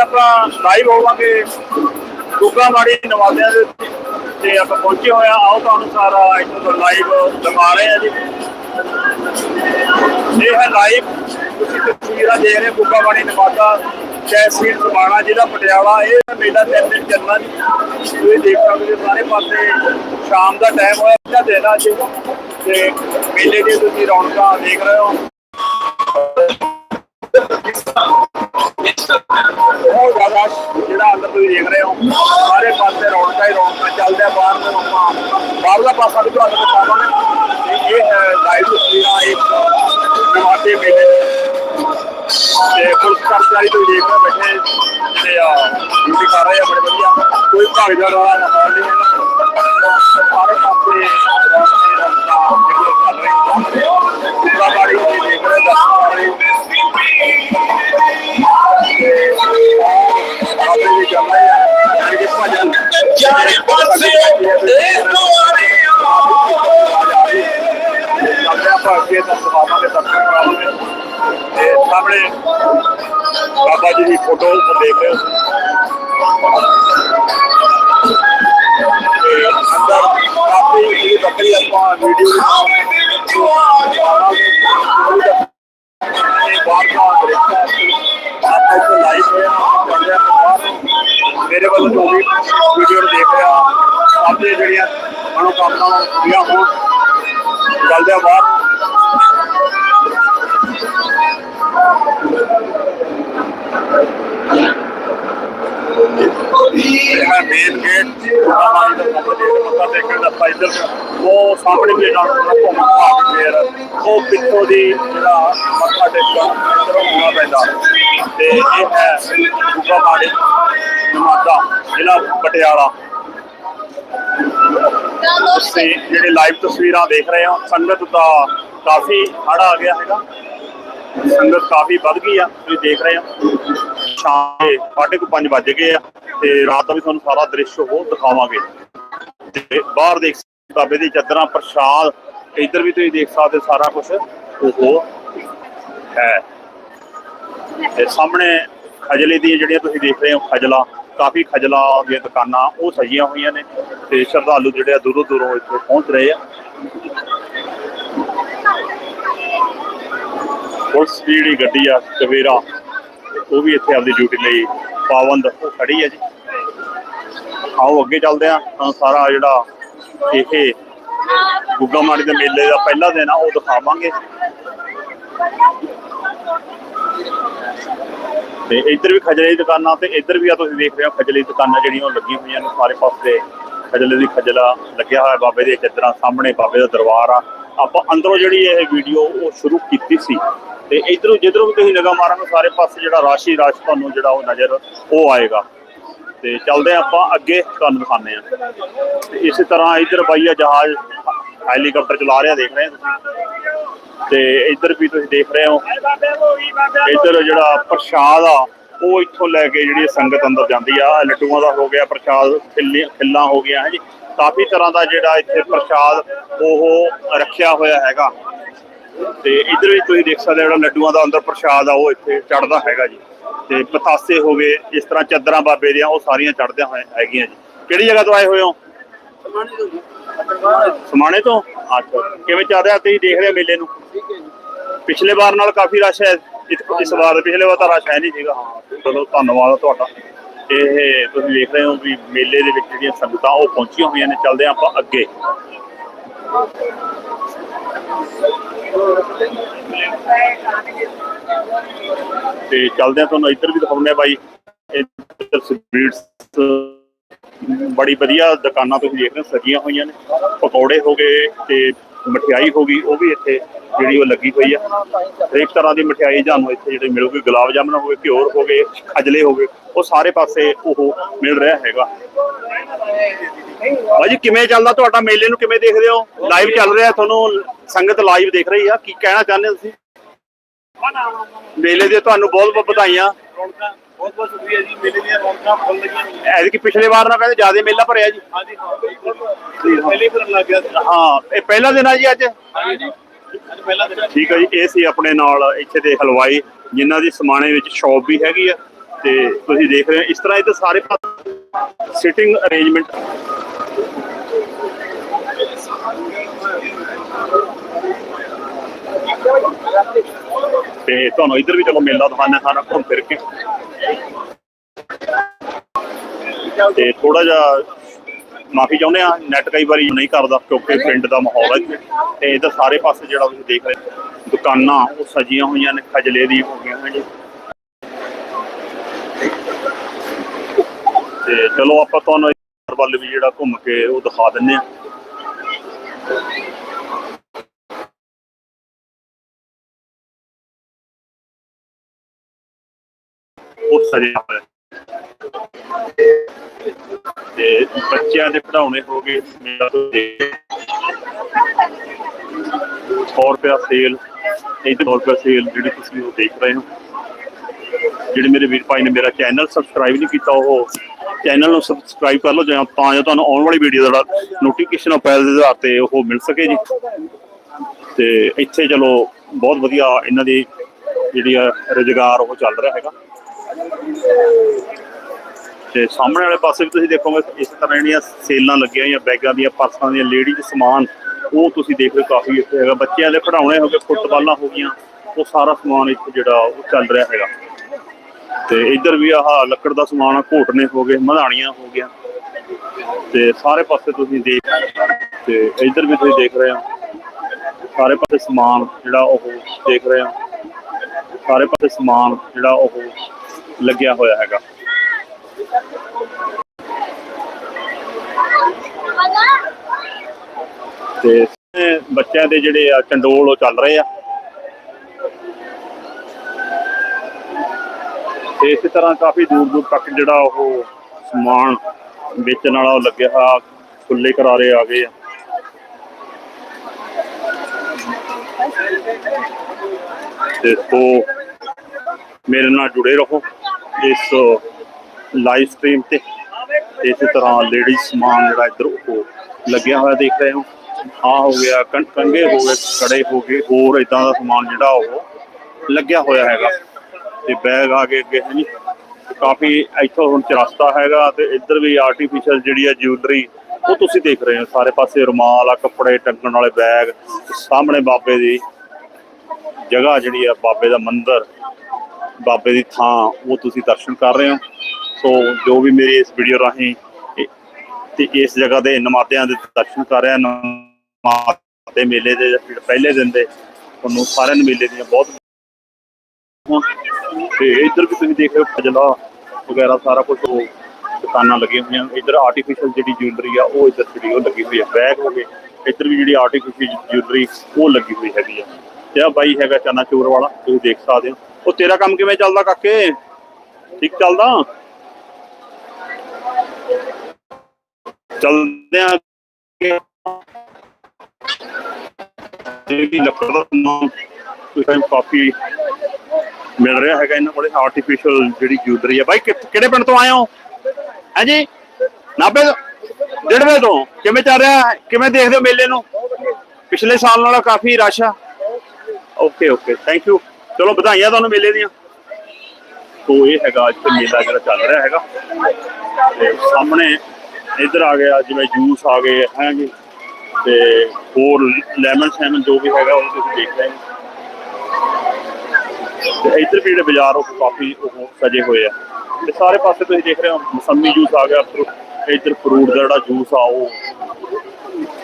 ਆਪਾਂ ਲਾਈਵ ਹੋਵਾਂਗੇ ਗੁੱਗਾ ਮਾੜੀ ਨਵਾਜ਼ਿਆਂ ਦੇ ਤੇ ਆਪਾਂ ਪਹੁੰਚੇ ਹੋਇਆ ਆਓ ਤੁਹਾਨੂੰ ਸਾਰਾ ਇੱਥੋਂ ਲਾਈਵ ਦਿਖਾ ਰਹੇ ਆ ਜੀ। ਇਹ ਹੈ ਲਾਈਵ ਤੁਸੀਂ ਤਸਵੀਰਾਂ ਦੇਖ ਰਹੇ ਗੁੱਗਾ ਮਾੜੀ ਨਵਾਜ਼ਾ ਤਹਿਸੀਲ ਸਮਾਣਾ ਜ਼ਿਲ੍ਹਾ ਪਟਿਆਲਾ। ਇਹ ਮੇਲਾ ਤਿੰਨ ਦਿਨ ਚੱਲਣਾ ਜੀ। ਤੁਸੀਂ ਦੇਖ ਸਕਦੇ ਹੋ ਸਾਰੇ ਪਾਸੇ ਸ਼ਾਮ ਦਾ ਟਾਈਮ ਹੋਇਆ ਅੱਧਾ ਦਿਨ ਆ ਜੀ ਤੇ ਮੇਲੇ ਦੀ ਤੁਸੀਂ ਰੌਣਕਾਂ ਦੇਖ ਰਹੇ ਹੋ। ਬਹੁਤ ਜ਼ਿਆਦਾ ਜਿਹੜਾ ਅੰਦਰ ਤੁਸੀਂ ਦੇਖ ਰਹੇ ਹੋ ਸਾਰੇ ਪਾਸੇ ਰੌਣਕਾਂ ਹੀ ਰੌਣਕਾਂ ਚੱਲਦੇ ਆ ਬਾਹਰ ਨੂੰ ਆਪਾਂ ਬਾਹਰਲਾ ਪਾਸਾ ਵੀ ਤੁਹਾਨੂੰ ਦਿਖਾਵਾਂਗੇ ਇਹ ਹੈ ਲਾਈਵ ਤਸਵੀਰਾਂ ਇੱਕ ਨਵਾਤੇ ਮੇਲੇ ਤੇ ਪੁਲਿਸ ਕਰਮਚਾਰੀ ਤੁਸੀਂ ਦੇਖ ਰਹੇ ਬੈਠੇ ਜਿਹੜੇ ਆ ਡਿਊਟੀ ਕਰ ਰਹੇ ਆ ਬੜੇ ਵਧੀਆ ਕੋਈ ਭਾਗਦਾਰ ਵਾਲਾ ਨਹੀਂ ਹੈ ਸਾਰੇ ਪਾਸੇ ਦ੍ਰਿਸ਼ ਹੈ। ਆਪਾਂ ਇੱਥੇ ਲਾਈਵ ਹੋਏ ਹਾਂ ਚੱਲ ਰਿਹਾ ਬਾਹਰ ਮੇਰੇ ਵੱਲੋਂ ਜੋ ਵੀ ਵੀਡੀਓ ਦੇਖ ਰਿਹਾ ਆਪਦੇ ਜਿਹੜੀਆਂ ਮਨੋਕਾਮਨਾਵਾਂ ਪੂਰੀਆਂ ਹੋਣ, ਚੱਲਦੇ ਆ ਬਾਹਰ। ਇਹ ਮੇਨ ਗੇਟ ਮੱਥਾ ਟੇਕਣ ਦਾ ਪੈਦਲ ਉਹ ਸਾਹਮਣੇ ਵੀ ਨਾਲ ਘੁੰਮ ਭਾਗ ਫੇਰ ਉਹ ਪਿੱਛੋਂ ਦੀ ਜਿਹੜਾ ਮੱਥਾ ਟੇਕਣ ਇਧਰੋਂ ਹੋਣਾ ਪੈਂਦਾ। ਤੇ ਇਹ ਹੈ ਗੁੱਗਾ ਮਾੜੀ ਨਮਾਦਾ, ਜ਼ਿਲ੍ਹਾ ਪਟਿਆਲਾ। ਤੁਸੀਂ ਜਿਹੜੇ ਲਾਈਵ ਤਸਵੀਰਾਂ ਦੇਖ ਰਹੇ ਹੋ, ਸੰਗਤ ਦਾ ਕਾਫੀ ਹੜ ਆ ਗਿਆ ਹੈਗਾ। ਸੰਗਤ ਕਾਫੀ ਵੱਧ ਗਈ ਆ, ਤੁਸੀਂ ਦੇਖ ਰਹੇ ਹੋ। ਸ਼ਾਮ ਦੇ ਸਾਢੇ ਕੁ ਪੰਜ ਵੱਜ ਗਏ ਆ ਤੇ ਰਾਤ ਦਾ ਵੀ ਤੁਹਾਨੂੰ ਸਾਰਾ ਦ੍ਰਿਸ਼ ਉਹ ਦਿਖਾਵਾਂਗੇ। ਤੇ ਬਾਹਰ ਦੇਖ ਬਾਬੇ ਦੀ ਚਾਦਰਾਂ, ਪ੍ਰਸ਼ਾਦ, ਇੱਧਰ ਵੀ ਤੁਸੀਂ ਦੇਖ ਸਕਦੇ ਸਾਰਾ ਕੁਝ ਉਹ ਹੈ। ਤੇ ਸਾਹਮਣੇ ਖਜਲੇ ਦੀਆਂ ਜਿਹੜੀਆਂ ਤੁਸੀਂ ਦੇਖ ਰਹੇ ਹੋ, ਖਜਲਾ, ਕਾਫੀ ਖਜਲਾ ਦੀਆਂ ਦੁਕਾਨਾਂ, ਉਹ ਸਜੀਆਂ ਹੋਈਆਂ ਨੇ ਤੇ ਸ਼ਰਧਾਲੂ ਜਿਹੜੇ ਆ ਦੂਰੋਂ ਦੂਰੋਂ ਇੱਥੇ ਪਹੁੰਚ ਰਹੇ ਆ। ਪੁਲਿਸ ਜਿਹੜੀ ਗੱਡੀ ਆ ਸਵੇਰਾ ਉਹ ਵੀ ਇੱਥੇ ਆਪਦੀ ਡਿਊਟੀ ਲਈ ਪਾਬੰਦ ਖੜੀ ਹੈ ਜੀ। ਆਓ ਅੱਗੇ ਚੱਲਦੇ ਆ ਤਾਂ ਸਾਰਾ ਜਿਹੜਾ ਇਹ ਗੁੱਗਾ ਮਾੜੀ ਦੇ ਮੇਲੇ ਦਾ ਪਹਿਲਾ ਦਿਨ ਆ, ਉਹ ਦਿਖਾਵਾਂਗੇ। ਤੇ ਇੱਧਰ ਵੀ ਖਜਲੇ ਦੀ ਦੁਕਾਨਾਂ ਤੇ ਇੱਧਰ ਵੀ ਆ, ਤੁਸੀਂ ਦੇਖ ਰਹੇ ਹੋ ਖਜਲੇ ਦੀ ਦੁਕਾਨਾਂ ਜਿਹੜੀਆਂ ਉਹ ਲੱਗੀਆਂ ਹੋਈਆਂ ਨੇ ਸਾਰੇ ਪਾਸੇ। ਖਜਲੇ ਦੀ ਖਜਲਾ ਲੱਗਿਆ ਹੋਇਆ ਬਾਬੇ ਦੇ ਚਿੱਤਰਾਂ ਸਾਹਮਣੇ ਬਾਬੇ ਦਾ ਦਰਬਾਰ ਆ। ਆਪਾਂ ਅੰਦਰੋਂ ਜਿਹੜੀ ਇਹ ਵੀਡੀਓ ਉਹ ਸ਼ੁਰੂ ਕੀਤੀ ਸੀ। ਤੇ ਇਧਰੋਂ ਜਿੱਧਰੋਂ ਵੀ ਤੁਸੀਂ ਲਗਾ ਮਾਰਾਂਗੇ, ਸਾਰੇ ਪਾਸੇ ਜਿਹੜਾ ਰਾਸ਼ੀ ਰਾਸ਼ ਤੁਹਾਨੂੰ ਜਿਹੜਾ ਉਹ ਨਜ਼ਰ ਉਹ ਆਏਗਾ। ਤੇ ਚੱਲਦੇ ਹਾਂ ਆਪਾਂ ਅੱਗੇ, ਤੁਹਾਨੂੰ ਦਿਖਾਉਂਦੇ ਆ ਤੇ ਇਸੇ ਤਰ੍ਹਾਂ ਇਧਰ ਬਾਈਆ ਜਹਾਜ਼ ਹੈਲੀਕਾਪਟਰ ਚਲਾ ਰਿਹਾ, ਦੇਖ ਰਹੇ ਤੁਸੀਂ? ਤੇ ਇਧਰ ਵੀ ਤੁਸੀਂ ਦੇਖ ਰਹੇ ਹੋ, ਇੱਧਰ ਜਿਹੜਾ ਪ੍ਰਸ਼ਾਦ ਆ, ਉਹ ਇੱਥੋਂ ਲੈ ਕੇ ਜਿਹੜੀ ਸੰਗਤ ਅੰਦਰ ਜਾਂਦੀ ਆ। ਲੱਡੂਆਂ ਦਾ ਹੋ ਗਿਆ, ਪ੍ਰਸ਼ਾਦ, ਖਿੱਲੀ- ਖਿੱਲਾਂ ਹੋ ਗਿਆ ਹੈ ਜੀ। ਕਾਫੀ ਤਰ੍ਹਾਂ ਦਾ ਜਿਹੜਾ ਇੱਥੇ ਪ੍ਰਸ਼ਾਦ ਉਹ ਰੱਖਿਆ ਹੋਇਆ ਹੈਗਾ। ਤੇ ਇੱਧਰ ਵੀ ਤੁਸੀਂ ਦੇਖ ਸਕਦੇ ਹੋ ਜਿਹੜਾ ਲੱਡੂਆਂ ਦਾ ਅੰਦਰ ਪ੍ਰਸ਼ਾਦ ਆ ਉਹ ਇੱਥੇ ਚੜਦਾ ਹੈਗਾ ਜੀ। ਤੇ ਪਤਾਸੇ ਹੋ ਗਏ ਇਸ ਤਰ੍ਹਾਂ ਚੱਦਰਾਂ ਬਾਬੇ ਦੀਆਂ ਉਹ ਸਾਰੀਆਂ ਚੜਦਿਆਂ ਹੋਏ ਹੈਗੀਆਂ ਜੀ। ਕਿਹੜੀ ਜਗ੍ਹਾ ਤੋਂ ਆਏ ਹੋਏ ਹੋ? ਸਮਾਣੇ ਤੋਂ ਅੱਛਾ। ਕਿਵੇਂ ਚੱਲ ਰਿਹਾ ਤੁਸੀਂ ਦੇਖ ਰਹੇ ਮੇਲੇ ਨੂੰ? ਪਿਛਲੇ ਵਾਰ ਨਾਲ ਕਾਫੀ ਰਸ਼ ਹੈ ਇਸ ਵਾਰ ਪਿਛਲੇ ਵਾਰ ਤਾਂ ਰਸ਼ ਹੈ ਨਹੀਂ ਸੀਗਾ। ਚਲੋ ਧੰਨਵਾਦ ਤੁਹਾਡਾ। ਇਹ ਤੁਸੀਂ ਦੇਖ ਰਹੇ ਹੋ ਵੀ ਮੇਲੇ ਦੇ ਵਿੱਚ ਜਿਹੜੀਆਂ ਸੰਗਤਾਂ ਉਹ ਪਹੁੰਚੀਆਂ ਹੋਈਆਂ ਨੇ ਚੱਲਦੇ ਆਪਾਂ ਅੱਗੇ। ਤੇ ਚੱਲਦੇ ਆ ਤੁਹਾਨੂੰ ਇੱਧਰ ਵੀ ਦਿਖਾਉਂਦੇ ਆ ਬਾਈ। ਇੱਧਰ ਸਵੀਟਸ ਬੜੀ ਵਧੀਆ ਦੁਕਾਨਾਂ ਤੁਸੀਂ ਦੇਖ ਰਹੇ ਸਜੀਆਂ ਹੋਈਆਂ ਨੇ। ਪਕੌੜੇ ਹੋ ਗਏ ਤੇ ਮਠਿਆਈ ਹੋ ਗਈ, ਉਹ ਵੀ ਇੱਥੇ ਜਿਹੜੀ ਉਹ ਲੱਗੀ ਹੋਈ ਆ। ਹਰੇਕ ਤਰ੍ਹਾਂ ਦੀ ਮਠਿਆਈ ਤੁਹਾਨੂੰ ਇੱਥੇ ਜਿਹੜੀ ਮਿਲੂਗੀ ਗੁਲਾਬ ਜਾਮਨ ਹੋ ਗਏ ਘਿਓਰ ਹੋ ਗਏ ਖਜਲੇ ਹੋ ਗਏ ਉਹ ਸਾਰੇ ਪਾਸੇ ਉਹ ਮਿਲ ਰਿਹਾ ਹੈਗਾ। ਭਾਜੀ ਕਿਵੇਂ ਚੱਲਦਾ ਤੁਹਾਡਾ ਮੇਲੇ ਨੂੰ? ਕਿਵੇਂ ਦੇਖਦੇ ਹੋ? ਲਾਈਵ ਚੱਲ ਰਿਹਾ ਤੁਹਾਨੂੰ? ਸੰਗਤ ਲਾਈਵ ਦੇਖ ਰਹੀ ਆ। ਕੀ ਕਹਿਣਾ ਚਾਹੁੰਦੇ ਤੁਸੀਂ? ਮੇਲੇ ਦੇ ਤੁਹਾਨੂੰ ਬਹੁਤ ਬਹੁਤ ਵਧਾਈਆਂ। ਬਹੁਤ ਬਹੁਤ ਸ਼ੁਕਰੀਆ ਜੀ ਮੇਲੇ ਦੀਆਂ ਰੌਣਕਾਂ ਫੁੱਲ ਲੱਗੀਆਂ ਹੋਈਆਂ ਐਤਕੀ ਪਿਛਲੇ ਵਾਰ ਨਾਲ ਕਹਿੰਦੇ ਜ਼ਿਆਦਾ ਮੇਲਾ ਭਰਿਆ ਜੀ। ਹਾਂਜੀ ਹਾਂ ਬਿਲਕੁਲ। ਪਹਿਲੇ ਫਿਰਨ ਲੱਗ ਗਿਆ ਸੀ। ਹਾਂ ਇਹ ਪਹਿਲਾ ਦਿਨ ਆ ਜੀ ਅੱਜ? ਹਾਂਜੀ। ਅੱਜ ਪਹਿਲਾ ਦਿਨ ਹੈ। ਠੀਕ ਹੈ ਜੀ, ਇਹ ਸੀ ਆਪਣੇ ਨਾਲ ਇੱਥੇ ਦੇ ਹਲਵਾਈ, ਜਿਨ੍ਹਾਂ ਦੀ ਸਮਾਣੇ ਵਿੱਚ ਸ਼ੌਪ ਵੀ ਹੈਗੀ ਆ, ਤੇ ਤੁਸੀਂ ਦੇਖ ਰਹੇ ਹੋ, ਇਸ ਤਰ੍ਹਾਂ ਇਹ ਤੇ ਸਾਰੇ ਸਿਟਿੰਗ ਅਰੇਂਜਮੈਂਟ ਤੇ ਤੁਹਾਨੂੰ ਇੱਧਰ ਵੀ ਚਲੋ ਮੇਲਾ ਦਿਖਾਣਾ ਖਾਣਾ ਘੁੰਮ ਫਿਰ ਕੇ। ਤੇ ਥੋੜਾ ਜਿਹਾ ਮਾਫੀ ਚਾਹੁੰਦੇ ਆ ਨੈਟ ਕਈ ਵਾਰੀ ਨਹੀਂ ਕਰਦਾ ਕਿਉਂਕਿ ਪਿੰਡ ਦਾ ਮਾਹੌਲ ਹੈ ਇੱਥੇ। ਤੇ ਇਹਦਾ ਸਾਰੇ ਪਾਸੇ ਜਿਹੜਾ ਤੁਸੀਂ ਦੇਖ ਰਹੇ ਦੁਕਾਨਾਂ, ਉਹ ਸਜੀਆਂ ਹੋਈਆਂ ਨੇ, ਖਜਲੇ ਦੀ ਹੋ ਗਈਆਂ ਨੇ ਜੀ। ਤੇ ਚਲੋ ਆਪਾਂ ਤੁਹਾਨੂੰ ਵੱਲ ਵੀ ਜਿਹੜਾ ਘੁੰਮ ਕੇ ਉਹ ਦਿਖਾ ਦਿੰਨੇ ਆ ਉਹ ਸਜਿਆ ਹੋਇਆ। ਤੇ ਬੱਚਿਆਂ ਦੇ ਪੜਾਉਣੇ ਹੋ ਗਏ, ਮੇਰਾ ਤੋਂ ਦੇਖ 100 ਰੁਪਿਆ ਸੇਲ ਇਹ 100 ਰੁਪਿਆ ਸੇਲ ਜਿਹੜੀ ਤੁਸੀਂ ਉਹ ਦੇਖ ਰਹੇ ਹੋ। ਜਿਹੜੇ ਮੇਰੇ ਵੀਰ ਭਾਈ ਨੇ ਮੇਰਾ ਚੈਨਲ ਸਬਸਕ੍ਰਾਈਬ ਨਹੀਂ ਕੀਤਾ, ਉਹ ਚੈਨਲ ਨੂੰ ਸਬਸਕ੍ਰਾਈਬ ਕਰ ਲਓ, ਜਾਂ ਤਾਂ ਜੋ ਤੁਹਾਨੂੰ ਆਉਣ ਵਾਲੀ ਵੀਡੀਓ ਦਾ ਨੋਟੀਫਿਕੇਸ਼ਨ ਪਹਿਲ ਦੇ ਆਧਾਰ ਤੇ ਉਹ ਮਿਲ ਸਕੇ ਜੀ। ਤੇ ਇੱਥੇ ਚਲੋ ਬਹੁਤ ਵਧੀਆ ਇਹਨਾਂ ਦੀ ਜਿਹੜੀ ਆ ਰੁਜ਼ਗਾਰ ਉਹ ਚੱਲ ਰਿਹਾ ਹੈਗਾ। ਤੇ ਸਾਹਮਣੇ ਵਾਲੇ ਪਾਸੇ ਵੀ ਤੁਸੀਂ ਦੇਖੋਗੇ, ਇਸ ਤਰ੍ਹਾਂ ਜਿਹੜੀਆਂ ਸੇਲਾਂ ਲੱਗੀਆਂ ਹੋਈਆਂ, ਬੈਗਾਂ ਦੀਆਂ, ਪਰਸਾਂ ਦੀਆਂ, ਲੇਡੀਜ਼ ਸਮਾਨ, ਉਹ ਤੁਸੀਂ ਦੇਖ ਰਹੇ ਹੋ ਕਾਫੀ ਇੱਥੇ ਹੈਗਾ। ਬੱਚਿਆਂ ਦੇ ਖਿਡੌਣੇ ਹੋ ਗਏ, ਫੁੱਟਬਾਲਾਂ ਹੋ ਗਈਆਂ, ਉਹ ਸਾਰਾ ਸਮਾਨ ਇੱਥੇ ਜਿਹੜਾ ਉਹ ਚੱਲ ਰਿਹਾ ਹੈਗਾ। ਤੇ ਇੱਧਰ ਵੀ ਆਹ ਲੱਕੜ ਦਾ ਸਮਾਨ ਆ, ਘੋਟਨੇ ਹੋ ਗਏ, ਮਧਾਣੀਆਂ ਹੋ ਗਿਆ ਤੇ ਸਾਰੇ ਪਾਸੇ ਤੁਸੀਂ ਦੇਖ ਤੇ ਇੱਧਰ ਵੀ ਤੁਸੀਂ ਦੇਖ ਰਹੇ ਹੋ, ਸਾਰੇ ਪਾਸੇ ਸਮਾਨ ਜਿਹੜਾ ਉਹ ਦੇਖ ਰਹੇ ਹੋ। ਸਾਰੇ ਪਾਸੇ ਸਮਾਨ ਜਿਹੜਾ ਉਹ ਲੱਗਿਆ ਹੋਇਆ ਹੈਗਾ। ਤੇ ਬੱਚਿਆਂ ਦੇ ਜਿਹੜੇ ਆ ਚੰਡੋਲ ਉਹ ਚੱਲ ਰਹੇ ਆ। ਤੇ ਇਸੇ ਤਰ੍ਹਾਂ ਕਾਫੀ ਦੂਰ ਦੂਰ ਤੱਕ ਜਿਹੜਾ ਉਹ ਸਮਾਨ ਵੇਚਣ ਵਾਲਾ ਉਹ ਲੱਗਿਆ ਹੋਇਆ ਖੁੱਲੇ ਕਰਾਰੇ ਆ ਗਏ ਆ। ਤੇ ਸੋ ਮੇਰੇ ਨਾਲ ਜੁੜੇ ਰਹੋ। ਇਸ ਲਾਈਵ ਸਟ੍ਰੀਮ ਤੇ। ਇਸੇ ਤਰ੍ਹਾਂ ਲੇਡੀਜ਼ ਸਮਾਨ ਜਿਹੜਾ ਇੱਧਰ ਉਹ ਲੱਗਿਆ ਹੋਇਆ ਦੇਖ ਰਹੇ ਹੋ। ਆ ਹੋ ਗਿਆ, ਕੰ- ਕੰਘੇ ਹੋ ਗਏ, ਕੜੇ ਹੋ ਗਏ, ਹੋਰ ਇਦਾਂ ਦਾ ਸਮਾਨ ਜਿਹੜਾ ਉਹ ਲੱਗਿਆ ਹੋਇਆ ਹੈਗਾ। ਤੇ ਬੈਗ ਆ ਕੇ ਅੱਗੇ ਹੈ ਜੀ ਕਾਫੀ ਇੱਥੋਂ ਹੁਣ ਚਰਸਤਾ ਹੈਗਾ ਤੇ ਇੱਧਰ ਵੀ ਆਰਟੀਫੀਸ਼ੀਅਲ ਜਿਹੜੀ ਆ ਜਿਊਲਰੀ ਉਹ ਤੁਸੀਂ ਦੇਖ ਰਹੇ ਹੋ। ਸਾਰੇ ਪਾਸੇ ਰੁਮਾਲ ਆ, ਕੱਪੜੇ, ਟੰਗਣ ਵਾਲੇ ਬੈਗ ਸਾਹਮਣੇ ਬਾਬੇ ਦੀ ਜਗ੍ਹਾ ਜਿਹੜੀ ਆ, ਬਾਬੇ ਦਾ ਮੰਦਿਰ, ਬਾਬੇ ਦੀ ਥਾਂ, ਉਹ ਤੁਸੀਂ ਦਰਸ਼ਨ ਕਰ ਰਹੇ ਹੋ। ਸੋ ਜੋ ਵੀ ਮੇਰੀ ਇਸ ਵੀਡੀਓ ਰਾਹੀਂ ਤੇ ਇਸ ਜਗ੍ਹਾ ਦੇ ਨਮਾਤਿਆਂ ਦੇ ਦਰਸ਼ਨ ਕਰ ਰਿਹਾ ਨਮਾਤੇ ਮੇਲੇ ਦੇ ਪਹਿਲੇ ਦਿਨ ਦੇ, ਤੁਹਾਨੂੰ ਸਾਰਿਆਂ ਨੂੰ ਮੇਲੇ ਦੀਆਂ ਬਹੁਤ ਤੇ ਇੱਧਰ ਵੀ ਤੁਸੀਂ ਦੇਖ ਰਹੇ ਹੋ ਖਜਲਾ ਵਗੈਰਾ ਸਾਰਾ ਕੁਝ ਉਹ ਦੁਕਾਨਾਂ ਲੱਗੀਆਂ ਹੋਈਆਂ। ਇੱਧਰ ਆਰਟੀਫੀਸ਼ੀਅਲ ਜਿਹੜੀ ਜਿਊਲਰੀ ਆ, ਉਹ ਇੱਧਰ ਜਿਹੜੀ ਉਹ ਲੱਗੀ ਹੋਈ ਹੈ ਬੈਗ ਹੋ ਗਏ। ਇੱਧਰ ਵੀ ਜਿਹੜੀ ਆਰਟੀਫੀਸ਼ੀਅਲ ਜਿਊਲਰੀ ਉਹ ਲੱਗੀ ਹੋਈ ਹੈਗੀ ਆ। ਤੇ ਆ ਬਾਈ ਹੈਗਾ ਚਨਾਚੂਰ ਵਾਲਾ, ਤੁਸੀਂ ਦੇਖ ਸਕਦੇ ਹੋ। ਉਹ ਤੇਰਾ ਕੰਮ ਕਿਵੇਂ ਚੱਲਦਾ ਕਾਕੇ? ਠੀਕ ਚੱਲਦਾ? ਚੱਲਦੇ ਆ ਜਿਹੜੀ ਲੱਕੜ ਦਾ ਸਮਾਨ ਕੋਈ ਟਾਈਮ ਕਾਫੀ ਮਿਲ ਰਿਹਾ ਹੈਗਾ, ਇਹਨਾਂ ਕੋਲੇ ਆਰਟੀਫੀਸ਼ੀਅਲ ਜਿਹੜੀ ਜਿਊਲਰੀ ਹੈ ਬਾਈ ਕਿਹੜੇ ਪਿੰਡ ਤੋਂ ਆਏ ਹੋ? ਹਾਂਜੀ ਨਾਭੇ ਤੋਂ? ਡੇਢਵੇ ਤੋਂ? ਕਿਵੇਂ ਚੱਲ ਰਿਹਾ? ਕਿਵੇਂ ਦੇਖਦੇ ਹੋ ਮੇਲੇ ਨੂੰ? ਪਿਛਲੇ ਸਾਲ ਨਾਲੋਂ ਕਾਫੀ ਰਸ਼ ਆ। ਓਕੇ ਓਕੇ ਥੈਂਕ ਯੂ ਚਲੋ, ਵਧਾਈਆਂ ਤੁਹਾਨੂੰ ਮੇਲੇ ਦੀਆਂ। ਤੋ ਇਹ ਹੈਗਾ ਇੱਥੇ ਮੇਲਾ ਜਿਹੜਾ ਚੱਲ ਰਿਹਾ ਹੈਗਾ। ਤੇ ਸਾਹਮਣੇ ਇੱਧਰ ਆ ਗਿਆ ਜਿਵੇਂ ਜੂਸ ਆ ਗਏ ਹੈ ਜੀ ਤੇ ਹੋਰ ਲੈਮਨ ਸੈਮਨ ਜੋ ਵੀ ਹੈਗਾ ਉਹ ਤੁਸੀਂ ਦੇਖ ਰਹੇ ਹੋ ਤੇ ਇੱਧਰ ਵੀ ਜਿਹੜੇ ਬਾਜ਼ਾਰ ਉਹ ਕਾਫੀ ਉਹ ਸਜੇ ਹੋਏ ਆ। ਤੇ ਸਾਰੇ ਪਾਸੇ ਤੁਸੀਂ ਦੇਖ ਰਹੇ ਹੋ, ਮਸੰਮੀ ਜੂਸ ਆ ਗਿਆ, ਫਰੂ- ਇੱਧਰ ਫਰੂਟ ਦਾ ਜਿਹੜਾ ਜੂਸ ਆ, ਉਹ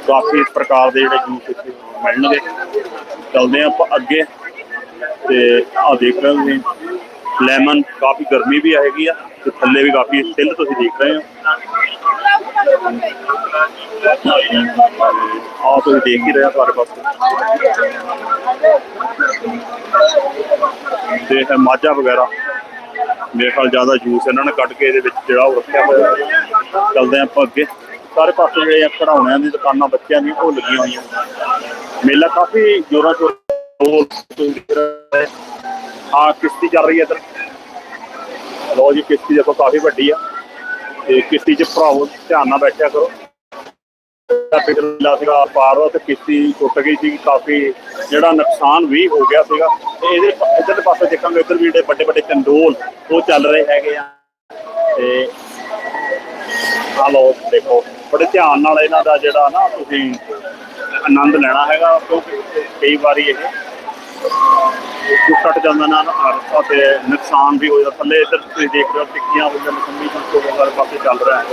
ਕਾਫੀ ਪ੍ਰਕਾਰ ਦੇ ਜਿਹੜੇ ਜੂਸ ਇੱਥੇ ਮਿਲਣਗੇ। ਚਲਦੇ ਹਾਂ ਆਪਾਂ ਅੱਗੇ। ਤੇ ਆ ਦੇਖ ਰਹੇ ਹੋ ਤੁਸੀਂ ਲੈਮਨ ਕਾਫੀ ਗਰਮੀ ਵੀ ਹੈਗੀ ਆ, ਤੇ ਥੱਲੇ ਵੀ ਕਾਫੀ ਸਿੱਲ ਤੁਸੀਂ ਦੇਖ ਰਹੇ ਹੋ। ਆ ਤੁਸੀਂ ਦੇਖ ਹੀ ਰਹੇ ਹੋ ਸਾਰੇ ਪਾਸੇ ਤੇ ਇਹ ਮਾਝਾ ਵਗੈਰਾ, ਮੇਰੇ ਖਿਆਲ ਜ਼ਿਆਦਾ ਜੂਸ ਇਹਨਾਂ ਨੇ ਕੱਢ ਕੇ ਇਹਦੇ ਵਿੱਚ ਜਿਹੜਾ ਉਹ ਰੱਖਿਆ ਹੋਇਆ ਚੱਲਦੇ ਆਪਾਂ ਅੱਗੇ। ਸਾਰੇ ਪਾਸੇ ਜਿਹੜੇ ਆ ਖਿਡੌਣਿਆਂ ਦੀ ਦੁਕਾਨਾਂ ਬੱਚਿਆਂ ਦੀ ਉਹ ਲੱਗੀਆਂ ਹੋਈਆਂ। ਮੇਲਾ ਕਾਫੀ ਜੋਰਾਂ ਸ਼ੋਰਾਂ ਆ ਕਿਸ਼ਤੀ ਚੱਲ ਰਹੀ ਹੈ ਇੱਧਰ। ਲੋ ਜੀ, ਕਿਸ਼ਤੀ ਦੇਖੋ, ਕਾਫੀ ਵੱਡੀ ਆ। ਤੇ ਕਿਸ਼ਤੀ 'ਚ ਭਰਾਵੋ, ਧਿਆਨ ਨਾਲ ਬੈਠਿਆ ਕਰੋ। ਪਿਛਲਾ ਸੀਗਾ, ਪਾਰ ਉਹ ਤੇ ਕਿਸ਼ਤੀ ਟੁੱਟ ਗਈ ਸੀ, ਕਾਫੀ ਜਿਹੜਾ ਨੁਕਸਾਨ ਵੀ ਹੋ ਗਿਆ ਸੀਗਾ। ਤੇ ਇਹਦੇ ਇਧਰਲੇ ਪਾਸੇ ਦੇਖਾਂਗੇ, ਇੱਧਰ ਵੀ ਜਿਹੜੇ ਵੱਡੇ ਵੱਡੇ ਕੰਡੋਲ ਉਹ ਚੱਲ ਰਹੇ ਹੈਗੇ ਆ। ਤੇ ਆ ਲੋ ਦੇਖੋ, ਬੜੇ ਧਿਆਨ ਨਾਲ ਇਹਨਾਂ ਦਾ ਜਿਹੜਾ ਨਾ ਤੁਸੀਂ ਆਨੰਦ ਲੈਣਾ ਹੈਗਾ, ਕਿਉਂਕਿ ਕਈ ਵਾਰੀ ਇਹ ਟੁੱਟ ਜਾਂਦਾ ਨਾ ਅਰਸਾ ਤੇ ਨੁਕਸਾਨ ਵੀ ਹੋਇਆ। ਜਾਂਦਾ ਥੱਲੇ ਇੱਧਰ ਤੁਸੀਂ ਦੇਖ ਰਹੇ ਹੋ ਟਿੱਕੀਆਂ ਹੋਈਆਂ ਮਸੰਮੀ ਸੰਤੋ ਵਗੈਰਾ ਪਾਸੇ ਚੱਲ ਰਿਹਾ ਹੈ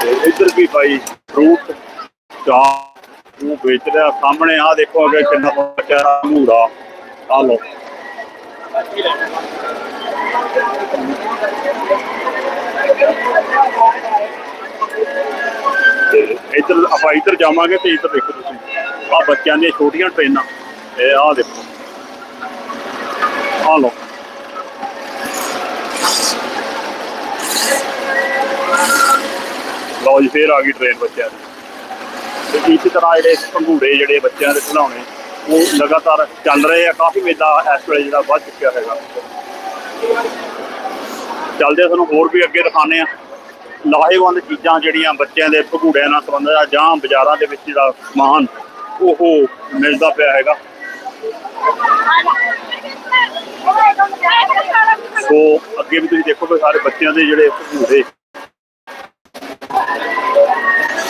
ਤੇ ਇੱਧਰ ਵੀ ਭਾਈ ਫਰੂਟ ਚਾਹ ਉਹ ਵੇਚ ਰਿਹਾ। ਸਾਹਮਣੇ ਆ ਦੇਖੋ ਅੱਗੇ ਕਿੰਨਾ ਬੱਚਾ ਮੂੜਾ ਆ ਲੋ ਇੱਧਰ ਆਪਾਂ ਇੱਧਰ ਜਾਵਾਂਗੇ ਤੇ ਇੱਧਰ ਦੇਖੋ ਤੁਸੀਂ। ਆ ਬੱਚਿਆਂ ਦੀਆਂ ਛੋਟੀਆਂ ਟ੍ਰੇਨਾਂ। ਇਹ ਆ ਦੇਖੋ। ਆ ਲੋ ਲਓ ਜੀ, ਫੇਰ ਆ ਗਈ ਟ੍ਰੇਨ ਬੱਚਿਆਂ ਦੀ। ਤੇ ਇਸੇ ਤਰ੍ਹਾਂ ਜਿਹੜੇ ਭੰਗੂੜੇ ਜਿਹੜੇ ਬੱਚਿਆਂ ਦੇ ਖਿਡੌਣੇ, ਉਹ ਲਗਾਤਾਰ ਚੱਲ ਰਹੇ ਆ। ਕਾਫੀ ਮੇਲਾ ਇਸ ਵੇਲੇ ਜਿਹੜਾ ਵੱਧ ਚੁੱਕਿਆ ਹੈਗਾ। ਚੱਲਦੇ ਤੁਹਾਨੂੰ ਹੋਰ ਵੀ ਅੱਗੇ ਦਿਖਾਣੇ ਆ। ਲਾਹੇਵੰਦ ਚੀਜ਼ਾਂ ਜਿਹੜੀਆਂ ਬੱਚਿਆਂ ਦੇ ਭੰਗੂੜਿਆਂ ਨਾਲ ਸੰਬੰਧਿਤ ਜਾਂ ਬਾਜ਼ਾਰਾਂ ਦੇ ਵਿੱਚ ਜਿਹੜਾ ਸਮਾਨ, ਉਹ ਮਿਲਦਾ ਪਿਆ ਹੈਗਾ। ਸੋ ਅੱਗੇ ਵੀ ਤੁਸੀਂ ਦੇਖੋ ਕਿ ਸਾਰੇ ਬੱਚਿਆਂ ਦੇ ਜਿਹੜੇ ਭੰਗੂੜੇ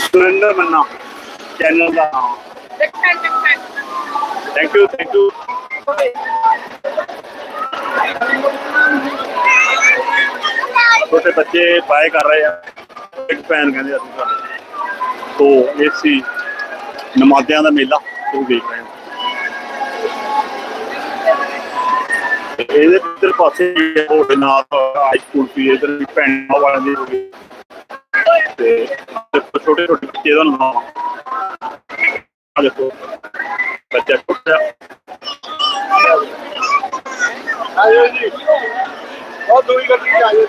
ਸੁਰਿੰਦਰ ਮੰਨਾ, ਚੈਨਲ ਦਾ ਥੈਂਕ ਯੂ ਥੈਂਕ ਯੂ ਛੋਟੇ ਬੱਚੇ ਪਾਏ ਕਰ ਰਹੇ ਆ। ਇੱਕ ਭੈਣ ਕਹਿੰਦੇ ਅਸੀਂ ਸਾਡੇ ਸੋ, ਇਹ ਸੀ ਨਮਾਜ਼ਿਆਂ ਦਾ ਮੇਲਾ, ਤੁਸੀਂ ਦੇਖ ਰਹੇ ਹੋ ਤੇ ਇਹਦੇ ਇੱਧਰ ਪਾਸੇ ਉਹ ਨਾਲ ਹਾਈ ਸਕੂਲ ਸੀ ਇਧਰ ਵੀ ਭੈਣਾਂ ਵਾਲਿਆਂ ਦੀ ਹੋ ਗਈ ਤੇ ਛੋਟੇ ਛੋਟੇ ਬੱਚੇ ਦਾ ਨਾਮ ਆ ਦੇਖੋ। ਬੱਚਾ ਛੋਟਾ। ਆਇਓ ਜੀ। ਉਹ ਦੂਈ ਗੱਡੀ ਆਇਓ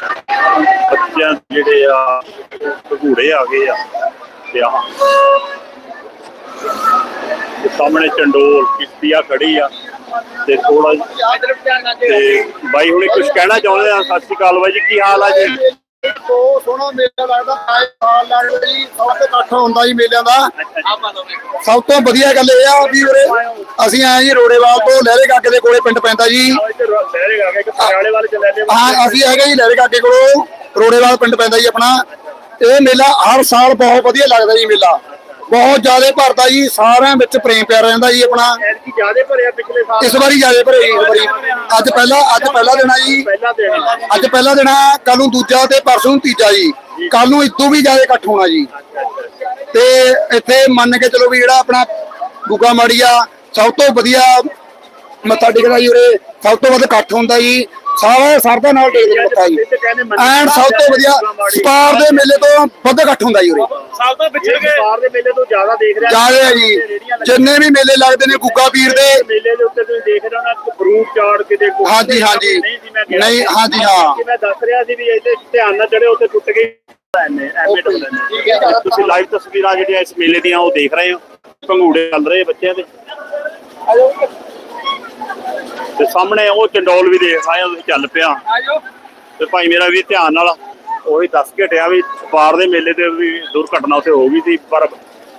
ਬੱਚਿਆਂ ਦੇ ਜਿਹੜੇ ਆ ਘੂੜੇ ਆ ਗਏ ਆ। ਆ ਤੇ ਸਾਹਮਣੇ ਚੰਡੋਲ ਕਿਸ਼ਤੀ ਆ ਖੜੀ ਆ ਤੇ ਥੋੜਾ ਤੇ ਬਾਈ ਹੁਣੇ ਕੁਝ ਕਹਿਣਾ ਚਾਹੁੰਦੇ ਆ? ਸਤਿ ਸ਼੍ਰੀ ਅਕਾਲ ਬਾਈ ਜੀ ਕੀ ਹਾਲ ਆ ਜੀ? ਬਹੁਤ ਸੋਹਣਾ ਮੇਲਾ ਲੱਗਦਾ। ਆਏ ਸਾਲ ਲੱਗਦਾ ਜੀ ਸਭ ਤੋਂ ਇਕੱਠ ਹੁੰਦਾ ਜੀ ਮੇਲਿਆਂ ਦਾ। ਸਭ ਤੋਂ ਵਧੀਆ ਗੱਲ ਇਹ ਆ ਵੀ ਉਰੇ ਅਸੀਂ ਆਏ ਜੀ ਰੋੜੇਵਾਲ ਤੋਂ ਲਹਿਰੇ ਕਾਕੇ ਦੇ ਕੋਲੇ ਪਿੰਡ ਪੈਂਦਾ ਜੀ। ਹਾਂ ਅਸੀਂ ਹੈਗੇ ਜੀ ਲਹਿਰੇ ਕਾਕੇ ਕੋਲੋਂ। ਰੋੜੇਵਾਲ ਪਿੰਡ ਪੈਂਦਾ ਜੀ ਆਪਣਾ। ਇਹ ਮੇਲਾ ਹਰ ਸਾਲ ਬਹੁਤ ਵਧੀਆ ਲੱਗਦਾ ਜੀ ਮੇਲਾ। ਬਹੁਤ ਜ਼ਿਆਦਾ ਭਰਦਾ ਜੀ ਸਾਰਿਆਂ ਵਿੱਚ ਪ੍ਰੇਮ ਪਿਆਰ ਰਹਿੰਦਾ ਜੀ ਆਪਣਾ। ਐਤਕੀ ਜ਼ਿਆਦੇ ਭਰਿਆ ਪਿਛਲੇ ਸਾਲ। ਇਸ ਵਾਰੀ ਜ਼ਿਆਦਾ ਭਰੇ ਜੀ ਇਸ ਵਾਰੀ। ਅੱਜ ਪਹਿਲਾ ਅੱਜ ਪਹਿਲਾ ਦਿਨ ਆ ਜੀ। ਅੱਜ ਪਹਿਲਾ ਦਿਨ ਆ ਕੱਲ ਨੂੰ ਦੂਜਾ ਤੇ ਪਰਸੋਂ ਨੂੰ ਤੀਜਾ ਜੀ। ਕੱਲ ਨੂੰ ਇਦੋਂ ਵੀ ਜ਼ਿਆਦਾ ਇਕੱਠ ਹੋਣਾ ਜੀ। ਤੇ ਇੱਥੇ ਮੰਨ ਕੇ ਚਲੋ ਵੀ ਜਿਹੜਾ ਆਪਣਾ ਗੁੱਗਾ ਮਾੜੀਆ ਸਭ ਤੋਂ ਵਧੀਆ ਮੱਥਾ ਟੇਕਦਾ ਜੀ ਉਰੇ। ਸਭ ਤੋਂ ਵੱਧ ਇਕੱਠ ਹੁੰਦਾ ਜੀ। ਸਾਰਾ ਸਰਦਾ ਨਾਲ ਟੇਕਦੇ ਮੱਥਾ ਜੀ ਐਨ ਸਭ ਤੋਂ ਵਧੀਆ ਸਪਾਰ ਦੇ ਮੇਲੇ ਤੋਂ ਵੱਧ ਇਕੱਠ ਹੁੰਦਾ ਜੀ ਉਰੇ। ਸਾਲ ਤੋਂ ਪਿਛੜ ਗਏ। ਬਾਹਰ ਦੇ ਮੇਲੇ ਤੋਂ ਜ਼ਿਆਦਾ ਦੇਖ ਰਿਹਾ। ਜ਼ਿਆਦਾ ਜੀ। ਜਿੰਨੇ ਵੀ ਮੇਲੇ ਲੱਗਦੇ ਨੇ ਗੁੱਗਾ ਪੀਰ ਦੇ। ਮੇਲੇ ਦੇ ਉੱਤੇ ਤੁਸੀਂ ਦੇਖ ਰਹੇ ਹੋ ਨਾ ਫਰੂਟ ਚਾੜ ਕੇ ਦੇਖੋ। ਹਾਂਜੀ, ਹਾਂਜੀ। ਨਹੀਂ ਹਾਂਜੀ, ਹਾਂ। ਕਿ ਮੈਂ ਦੱਸ ਰਿਹਾ ਸੀ ਵੀ ਇਹਦੇ ਧਿਆਨ ਨਾਲ ਚੜੇ ਉੱਤੇ ਟੁੱਟ। ਨੇ ਤੁਸੀਂ ਲਾਈਵ ਤਸਵੀਰਾਂ ਜਿਹੜੀਆਂ ਇਸ ਮੇਲੇ ਦੀਆਂ ਉਹ ਦੇਖ ਰਹੇ ਹੋ। ਭੰਗੂੜੇ ਚੱਲ ਰਹੇ ਬੱਚਿਆਂ ਦੇ। ਤੇ ਸਾਹਮਣੇ ਉਹ ਚੰਡੋਲ ਵੀ ਦੇਖ ਹੋ ਤੁਸੀਂ ਚੱਲ ਪਿਆ। ਤੇ ਭਾਈ ਮੇਰਾ ਵੀ ਧਿਆਨ ਨਾਲ ਉਹੀ ਦੱਸ ਕੇ ਹਟਿਆ ਵੀ ਪਾਰ ਦੇ ਮੇਲੇ ਤੇ ਵੀ ਦੁਰਘਟਨਾ ਉੱਥੇ ਹੋ ਗਈ ਸੀ ਪਰ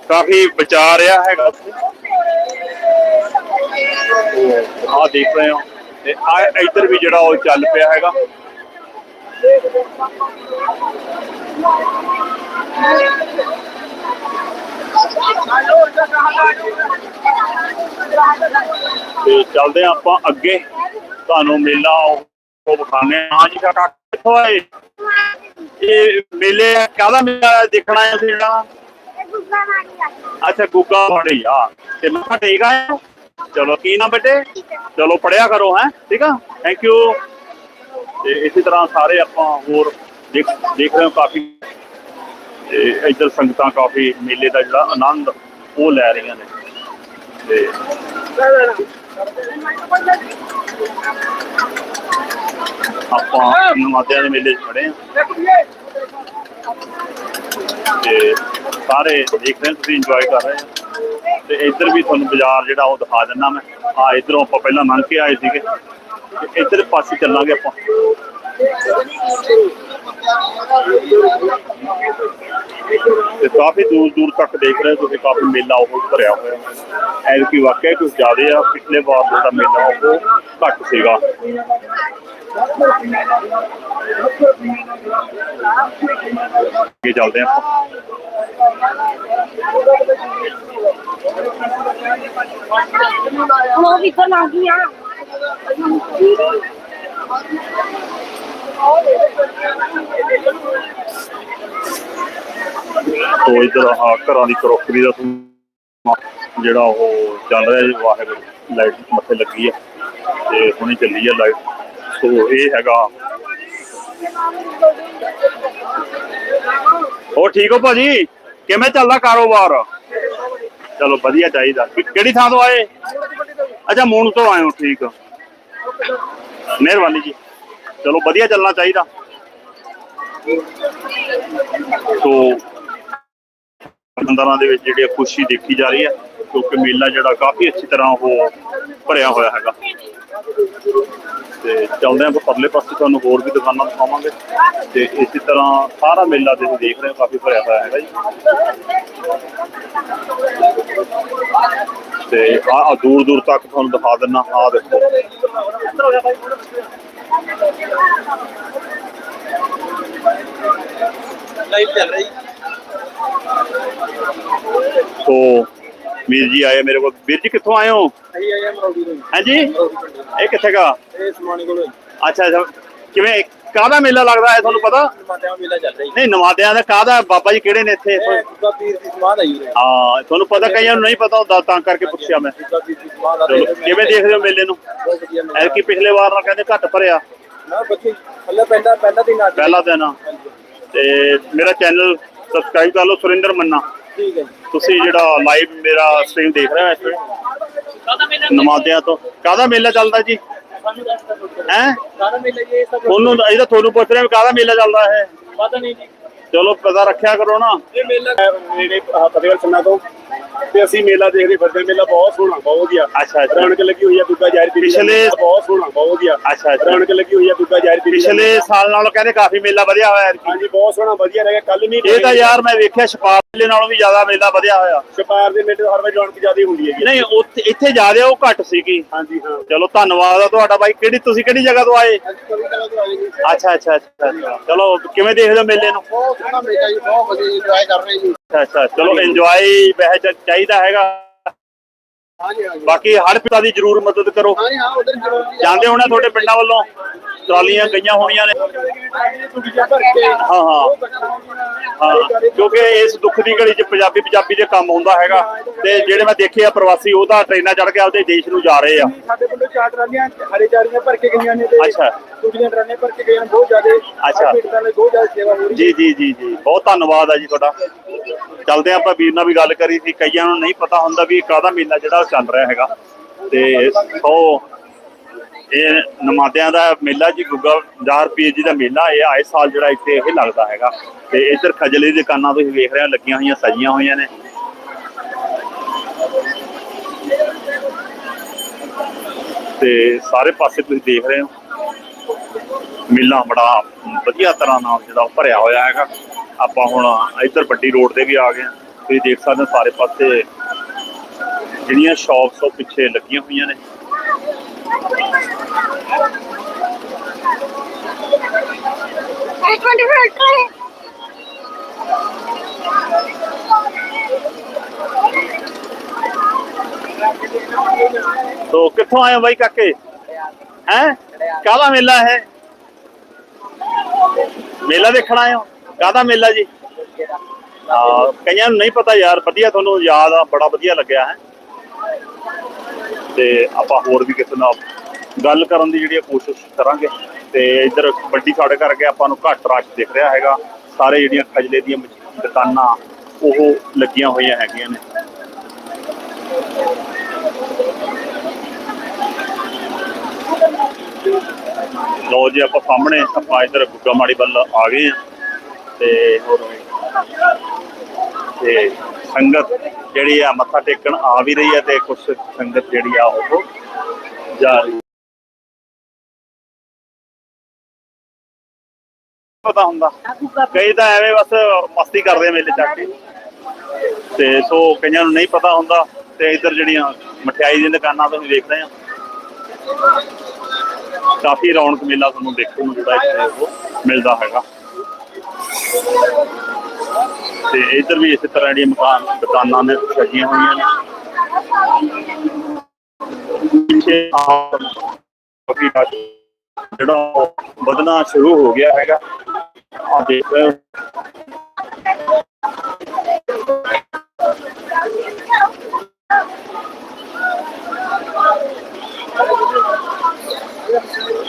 ਕਾਫੀ ਬਚਾ ਰਿਹਾ ਹੈਗਾ। ਆ ਦੇਖ ਰਹੇ ਹੋ। ਤੇ ਆ ਇੱਧਰ ਵੀ ਜਿਹੜਾ ਉਹ ਚੱਲ ਪਿਆ ਹੈਗਾ। ਤੇ ਚੱਲਦੇ ਹਾਂ ਆਪਾਂ ਅੱਗੇ। ਤੁਹਾਨੂੰ ਮੇਲਾ ਉਹ ਵਿਖਾਣੇ ਆ ਹਾਂ ਜੀ, ਕਾਕਾ, ਕਿੱਥੋਂ ਆਏ? ਇਹ ਮੇਲੇ ਕਾਹਦਾ ਮੇਲਾ ਦੇਖਣਾ ਹੈ ਜਿਹੜਾ? ਅੱਛਾ, ਗੁੱਗਾ ਵਾੜੀ ਆ। ਤੇ ਮੱਥਾ ਟੇਕ ਆਏ ਚਲੋ, ਕੀ ਨਾ ਬੇਟੇ? ਚਲੋ ਪੜਿਆ ਕਰੋ, ਹੈ? ਠੀਕ ਆ? ਥੈਂਕ ਯੂ ਤੇ ਇਸੇ ਤਰ੍ਹਾਂ ਸਾਰੇ ਆਪਾਂ ਹੋਰ ਦੇਖ ਦੇਖ ਰਹੇ ਹਾਂ ਕਾਫੀ। ਤੇ ਇੱਧਰ ਸੰਗਤਾਂ ਕਾਫੀ ਮੇਲੇ ਦਾ ਜਿਹੜਾ ਆਨੰਦ ਉਹ ਲੈ ਰਹੀਆਂ ਨੇ। ਤੇ ਆਪਾਂ ਨਮਾਜ਼ਿਆਂ ਦੇ ਮੇਲੇ 'ਚ ਖੜੇ ਹਾਂ। ਤੇ ਸਾਰੇ ਦੇਖ ਰਹੇ ਤੁਸੀਂ ਇੰਜੋਏ ਕਰ ਰਹੇ ਹੋ। ਤੇ ਇੱਧਰ ਵੀ ਤੁਹਾਨੂੰ ਬਾਜ਼ਾਰ ਜਿਹੜਾ ਉਹ ਦਿਖਾ ਦਿੰਦਾ ਮੈਂ। ਆ ਇੱਧਰੋਂ ਆਪਾਂ ਪਹਿਲਾਂ ਲੰਘ ਕੇ ਆਏ ਸੀਗੇ। ਤੇ ਇੱਧਰ ਪਾਸੇ ਚੱਲਾਂਗੇ ਆਪਾਂ। ਤੇ ਕਾਫੀ ਦੂਰ ਦੂਰ ਤੱਕ ਦੇਖ ਰਹੇ ਹੋ ਤੁਸੀਂ, ਕਾਫੀ ਮੇਲਾ ਉਹ ਭਰਿਆ ਹੋਇਆ ਹੈ। ਐਲਕੀ ਵਾਕਿਆ ਕੁਝ ਜ਼ਿਆਦਾ ਆ, ਪਿਛਲੇ ਵਾਰ ਜਿਹੜਾ ਮੇਲਾ ਉਹ ਘੱਟ ਸੀਗਾ। ਅੱਗੇ ਚੱਲਦੇ ਹਾਂ ਉਹ ਵੀ ਤਾਂ ਲੱਗ ਗਿਆ ਤੋ ਇਧਰ ਆਹ ਘਰਾਂ ਦੀ ਕਰੋਕਰੀ ਦਾ ਜਿਹੜਾ ਉਹ ਚੱਲ ਰਿਹਾ ਜੀ, ਵਾਹਿਗੁਰੂ, ਲਾਈਟ ਮੱਥੇ ਲੱਗੀ ਹੈ ਤੇ ਹੁਣੇ ਚੱਲੀ ਹੈ ਲਾਈਟ। ਸੋ ਇਹ ਹੈਗਾ। ਹੋਰ ਠੀਕ ਹੋ ਭਾਜੀ? ਕਿਵੇਂ ਚੱਲਦਾ ਕਾਰੋਬਾਰ? ਚਲੋ ਵਧੀਆ ਚਾਹੀਦਾ। ਕਿਹੜੀ ਥਾਂ ਤੋਂ ਆਏ? ਅੱਛਾ ਮੂਣ ਤੋਂ ਆਏ ਹੋ, ਠੀਕ। ਮਿਹਰਬਾਨੀ ਜੀ। ਚਲੋ, ਵਧੀਆ ਚੱਲਣਾ ਚਾਹੀਦਾ। ਸੋ ਅੰਦਰਾਂ ਦੇ ਵਿੱਚ ਜਿਹੜੀ ਖੁਸ਼ੀ ਦੇਖੀ ਜਾ ਰਹੀ ਹੈ, ਕਿਉਂਕਿ ਮੇਲਾ ਜਿਹੜਾ ਕਾਫੀ ਅੱਛੀ ਤਰ੍ਹਾਂ ਉਹ ਭਰਿਆ ਹੋਇਆ ਹੈਗਾ। ਤੇ ਚੱਲਦੇ ਆਪਾਂ ਪਰਲੇ ਪਾਸੇ ਤੁਹਾਨੂੰ ਹੋਰ ਵੀ ਦੁਕਾਨਾਂ ਦਿਖਾਵਾਂਗੇ। ਤੇ ਇਸੇ ਤਰ੍ਹਾਂ ਸਾਰਾ ਮੇਲਾ ਤੁਸੀਂ ਦੇਖ ਰਹੇ ਹੋ, ਕਾਫੀ ਭਰਿਆ ਹੋਇਆ ਹੈਗਾ ਜੀ। ਤੇ ਆ ਦੂਰ ਦੂਰ ਤੱਕ ਤੁਹਾਨੂੰ ਦਿਖਾ ਦਿੰਨਾ। ਆ ਦੇਖੋ। ਲਾਈਵ ਚੱਲ ਰਹੀ। ਸੋ ਵੀਰ ਜੀ ਆਏ ਮੇਰੇ ਕੋਲ। ਵੀਰ ਜੀ ਕਿੱਥੋਂ ਆਏ ਹੋ? ਅਸੀਂ ਆਏ ਮਰੋੜੀ ਤੋਂ। ਹਾਂਜੀ ਇਹ ਕਿੱਥੇ ਗਾ? ਇਹ ਸਮਾਨੀ ਕੋਲ। ਅੱਛਾ ਅੱਛਾ। ਕਿਵੇਂ? ਕਾਹਦਾ ਮੇਲਾ ਲੱਗਦਾ ਹੈ ਤੁਹਾਨੂੰ ਪਤਾ? ਮਾਤਿਆਂ ਮੇਲਾ ਚੱਲ ਰਹੀ ਨਹੀਂ ਨਵਾਦਿਆਂ ਦਾ ਕਾਹਦਾ? ਬਾਬਾ ਜੀ ਕਿਹੜੇ ਨੇ ਇੱਥੇ? ਇਹ ਗੁੱਗਾ ਪੀਰ ਦੀ ਸਮਾਧ ਆਈ ਉਰੇ। ਹਾਂ ਤੁਹਾਨੂੰ ਪਤਾ ਕਈਆਂ ਨੂੰ ਨਹੀਂ ਪਤਾ ਹੁੰਦਾ ਤਾਂ ਕਰਕੇ ਪੁੱਛਿਆ ਮੈਂ। ਗੁੱਗਾ ਪੀਰ ਦੀ ਸਮਾਧ ਆ ਚਲੋ ਕਿਵੇਂ ਦੇਖਦੇ ਹੋ ਮੇਲੇ ਨੂੰ? ਐਲਕੀ ਪਿਛਲੇ ਵਾਰ ਨਾਲ ਕਹਿੰਦੇ ਘੱਟ ਭਰਿਆ। ਨਾ ਬੱਚੀ ਹੱਲੇ ਪਹਿਲਾ ਪਹਿਲਾ ਦਿਨ ਅੱਜ। ਪਹਿਲਾ ਦਿਨ ਆ। ਤੇ ਮੇਰਾ ਚੈਨਲ ਸਬਸਕ੍ਰਾਈਬ ਕਰ ਲਓ ਸੁਰਿੰਦਰ ਮੰਨਾ। ਠੀਕ ਹੈ ਜੀ। ਤੁਸੀਂ ਜਿਹੜਾ ਲਾਈਵ ਮੇਰਾ ਸਟ੍ਰੀਮ ਦੇਖ ਰਹੇ ਹੋ ਇਸ ਵੇਲੇ ਨਮਾਦਿਆਂ ਤੋਂ। ਕਾਹਦਾ ਮੇਲਾ ਚੱਲਦਾ ਜੀ? ਹੈ? ਸਾਰਾ ਮੇਲਾ ਜੀ ਇਹ ਸਭ ਤੁਹਾਨੂੰ ਇਹਦਾ ਤੁਹਾਨੂੰ ਪੁੱਛ ਰਿਹਾ ਕਾਹਦਾ ਮੇਲਾ ਚੱਲਦਾ ਹੈ ਪਤਾ ਨਹੀਂ ਜੀ। ਚਲੋ ਪਤਾ ਰੱਖਿਆ ਕਰੋ ਨਾ। ਇਹ ਮੇਲਾ ਮੇਰੇ ਫਤਿਹਗੜ੍ਹ ਸੰਨਾ ਤੋਂ। ਤੇ ਅਸੀਂ ਮੇਲਾ ਦੇਖਦੇ ਫਿਰਦੇ। ਮੇਲਾ ਬਹੁਤ ਸੋਹਣਾ ਬਹੁਤ ਵਧੀਆ। ਅੱਛਾ ਅੱਛਾ। ਰੌਣਕ ਲੱਗੀ ਹੋਈ ਹੈ ਗੁੱਗਾ ਜਾਰੀ ਪੀਰ ਦਾ ਪਿਛਲੇ- ਮੇਲਾ ਬਹੁਤ ਸੋਹਣਾ ਬਹੁਤ ਵਧੀਆ। ਅੱਛਾ ਅੱਛਾ। ਰੌਣਕ ਲੱਗੀ ਹੋਈ ਹੈ ਗੁੱਗਾ ਜਾਰੀ ਪੀਰ ਦਾ ਪਿਛਲੇ ਸਾਲ ਨਾਲੋਂ ਕਹਿੰਦੇ ਕਾਫੀ ਮੇਲਾ ਵਧਿਆ ਹੋਇਆ ਹੈ। ਹਾਂਜੀ ਬਹੁਤ ਸੋਹਣਾ ਵਧੀਆ ਰਿਹਾ ਕੱਲ ਵੀ ਇਹ ਤਾਂ ਯਾਰ ਮੈਂ ਵੇਖਿਆ ਛਪਾਰ ਮੇਲੇ ਨਾਲੋਂ ਵੀ ਜ਼ਿਆਦਾ ਮੇਲਾ ਵਧਿਆ ਹੋਇਆ। ਛਪਾਰ ਦੇ ਮੇਲੇ ਹਰ ਵਾਰ ਰੌਣਕ ਜ਼ਿਆਦਾ ਹੁੰਦੀ ਹੈ ਜੀ ਨਹੀਂ ਉੱਥੇ ਇੱਥੇ ਜ਼ਿਆਦਾ ਉਹ ਘੱਟ ਸੀਗੀ। ਹਾਂਜੀ ਹਾਂ। ਚਲੋ ਧੰਨਵਾਦ ਆ ਤੁਹਾਡਾ ਬਾਈ। ਕਿਹੜੀ ਤੁਸੀਂ ਕਿਹੜੀ ਜਗ੍ਹਾ ਤੋਂ ਆਏ? ਅੱਜ ਕਵੀ ਕਲਾ ਤੋਂ ਆਏ ਜੀ ਅੱਛਾ ਅੱਛਾ ਅੱਛਾ ਅੱਛਾ। ਚਲੋ ਕਿਵੇਂ ਦੇਖਦੇ ਹੋ ਮੇਲੇ ਨੂੰ? ਬਹੁਤ ਸੋਹਣਾ ਮੇਲਾ ਜੀ ਬਹੁਤ ਵਧੀਆ ਇੰਜੋਏ ਕਰ ਰਹੇ ਜੀ। ਅੱਛਾ ਅੱਛਾ। ਚਲੋ ਇੰਜੋਏ ਵੈਸੇ ਚ- ਚਾਹੀਦਾ ਹੈਗਾ। ਬਾਕੀ ਹਰ ਪਿਤਾ ਦੀ ਜ਼ਰੂਰ ਮਦਦ ਕਰੋ। ਜਾਂਦੇ ਹੋਣੇ ਤੁਹਾਡੇ ਪਿੰਡਾਂ ਵੱਲੋਂ? ਟਰਾਲੀਆਂ ਗਈਆਂ ਹੋਣੀਆਂ ਨੇ। ਹਾਂ ਹਾਂ। ਹਾਂ ਕਿਉਂਕਿ ਇਸ ਦੁੱਖ ਦੀ ਘੜੀ 'ਚ ਪੰਜਾਬੀ ਪੰਜਾਬੀ ਦੇ ਕੰਮ ਹੁੰਦਾ ਹੈਗਾ। ਤੇ ਜਿਹੜੇ ਮੈਂ ਦੇਖੇ ਆ ਪ੍ਰਵਾਸੀ ਉਹ ਤਾਂ ਟ੍ਰੇਨਾਂ ਚੜ ਕੇ ਆਪਦੇ ਦੇਸ਼ ਨੂੰ ਜਾ ਰਹੇ ਆ। ਸਾਡੇ ਪਿੰਡੋਂ ਚਾਰ ਟਰਾਲੀਆਂ ਹਰੇ ਚਾਰੀਆਂ ਭਰ ਕੇ ਗਈਆਂ ਨੇ ਤੇ ਅੱਛਾ। ਦੂਜੀਆਂ ਟਰਾਲੀਆਂ ਭਰ ਕੇ ਗਈਆਂ ਨੇ, ਬਹੁਤ ਜ਼ਿਆਦਾ। ਅੱਛਾ। ਪਿੰਡਾਂ ਲਈ ਬਹੁਤ ਜ਼ਿਆਦਾ ਸੇਵਾ ਹੋ ਰਹੀ ਜੀ ਜੀ ਜੀ ਜੀ। ਬਹੁਤ ਧੰਨਵਾਦ ਆ ਜੀ ਤੁਹਾਡਾ। ਚੱਲਦੇ ਆਪਾਂ ਵੀਰ ਨਾਲ ਵੀ ਗੱਲ ਕਰੀ ਸੀ। ਕਈਆਂ ਨੂੰ ਨਹੀਂ ਪਤਾ ਹੁੰਦਾ ਵੀ ਇਹ ਕਾਹਦਾ ਮੇਲਾ ਜਿਹੜਾ ਚੱਲ ਰਿਹਾ ਹੈਗਾ। ਤੇ ਸੋ ਇਹ ਨਮਾਦਿਆਂ ਦਾ ਮੇਲਾ ਜੀ, ਗੁੱਗਾ ਜ਼ਾਹਰ ਪੀਰ ਜੀ ਦਾ ਮੇਲਾ ਇਹ ਆਏ ਸਾਲ ਜਿਹੜਾ ਇੱਥੇ ਇਹ ਲੱਗਦਾ ਹੈਗਾ। ਤੇ ਇੱਧਰ ਖਜਲੇ ਦੀ ਦੁਕਾਨਾਂ ਤੁਸੀਂ ਵੇਖ ਰਹੇ ਹੋ, ਲੱਗੀਆਂ ਹੋਈਆਂ ਸਜੀਆਂ ਹੋਈਆਂ ਨੇ। ਤੇ ਸਾਰੇ ਪਾਸੇ ਤੁਸੀਂ ਦੇਖ ਰਹੇ ਹੋ। ਮੇਲਾ ਬੜਾ ਵਧੀਆ ਤਰ੍ਹਾਂ ਨਾਲ ਜਿਹੜਾ ਭਰਿਆ ਹੋਇਆ ਹੈਗਾ। ਆਪਾਂ ਹੁਣ ਇੱਧਰ ਵੱਡੀ ਰੋਡ ਤੇ ਵੀ ਆ ਗਏ ਤੁਸੀਂ ਦੇਖ ਸਕਦੇ ਹੋ ਸਾਰੇ ਪਾਸੇ ਜਿਹੜੀਆਂ ਸ਼ਾਪਸ ਉਹ ਪਿੱਛੇ ਲੱਗੀਆਂ ਹੋਈਆਂ ਨੇ। ਤੋ ਕਿੱਥੋਂ ਆਏ ਹੋ ਬਾਈ ਕਾਕੇ? ਹੈ? ਕਾਹਦਾ ਮੇਲਾ ਹੈ? ਮੇਲਾ ਦੇਖਣ ਆਏ ਹੋ? ਕਾਹਦਾ ਮੇਲਾ ਜੀ? ਕਈਆਂ ਨੂੰ ਨਹੀਂ ਪਤਾ ਯਾਰ, ਵਧੀਆ ਤੁਹਾਨੂੰ ਯਾਦ ਆ, ਬੜਾ ਵਧੀਆ ਲੱਗਿਆ ਹੈ। ਤੇ ਆਪਾਂ ਹੋਰ ਵੀ ਕਿਸੇ ਨਾਲ ਗੱਲ ਕਰਨ ਦੀ ਜਿਹੜੀ ਕੋਸ਼ਿਸ਼ ਕਰਾਂਗੇ। ਤੇ ਇੱਧਰ ਵੱਡੀ ਸਾਡੇ ਕਰਕੇ ਆਪਾਂ ਨੂੰ ਘੱਟ ਰਸ਼ ਦਿਖ ਰਿਹਾ ਹੈਗਾ। ਸਾਰੇ ਜਿਹੜੀਆਂ ਖਜਲੇ ਦੀਆਂ ਦੁਕਾਨਾਂ, ਉਹ ਲੱਗੀਆਂ ਹੋਈਆਂ ਹੈਗੀਆਂ ਨੇ। ਲੋ ਜੀ, ਆਪਾਂ ਸਾਹਮਣੇ ਆਪਾਂ ਇੱਧਰ ਗੁੱਗਾ ਮਾੜੀ ਵੱਲ ਆ ਗਏ ਆ ਤੇ ਹੋਰ ਤੇ ਸੰਗਤ ਜਿਹੜੀ ਆ ਮੱਥਾ ਟੇਕਣ ਆ ਵੀ ਰਹੀ ਹੈ ਤੇ ਕੁਝ ਸੰਗਤ ਜਿਹੜੀ ਆ ਉਹ ਜਾ ਰਹੀ ਪਤਾ ਹੁੰਦਾ। ਕਈ ਤਾਂ ਐਵੇਂ ਬਸ ਮਸਤੀ ਕਰਦੇ ਮੇਲੇ ਚੱਕ ਕੇ। ਤੇ ਸੋ ਕਈਆਂ ਨੂੰ ਨਹੀਂ ਪਤਾ ਹੁੰਦਾ ਤੇ ਇਧਰ ਜਿਹੜੀਆਂ ਮਠਿਆਈ ਦੀਆਂ ਦੁਕਾਨਾਂ ਤੁਸੀਂ ਦੇਖ ਰਹੇ ਆ। ਕਾਫੀ ਰੌਣਕ ਮੇਲਾ ਤੁਹਾਨੂੰ ਦੇਖਣ ਨੂੰ ਜਿਹੜਾ ਇੱਥੇ ਉਹ ਮਿਲਦਾ ਹੈਗਾ। ਤੇ ਇੱਧਰ ਵੀ ਇਸੇ ਤਰ੍ਹਾਂ ਜਿਹੜੀਆਂ ਮਕਾਨ ਦੁਕਾਨਾਂ ਨੇ ਸਜੀਆਂ ਹੋਈਆਂ ਨੇ। ਪਿੱਛੇ ਕਾਫੀ ਜਿਹੜਾ ਵਧਣਾ ਸ਼ੁਰੂ ਹੋ ਗਿਆ ਹੈਗਾ। ਆ ਦੇਖ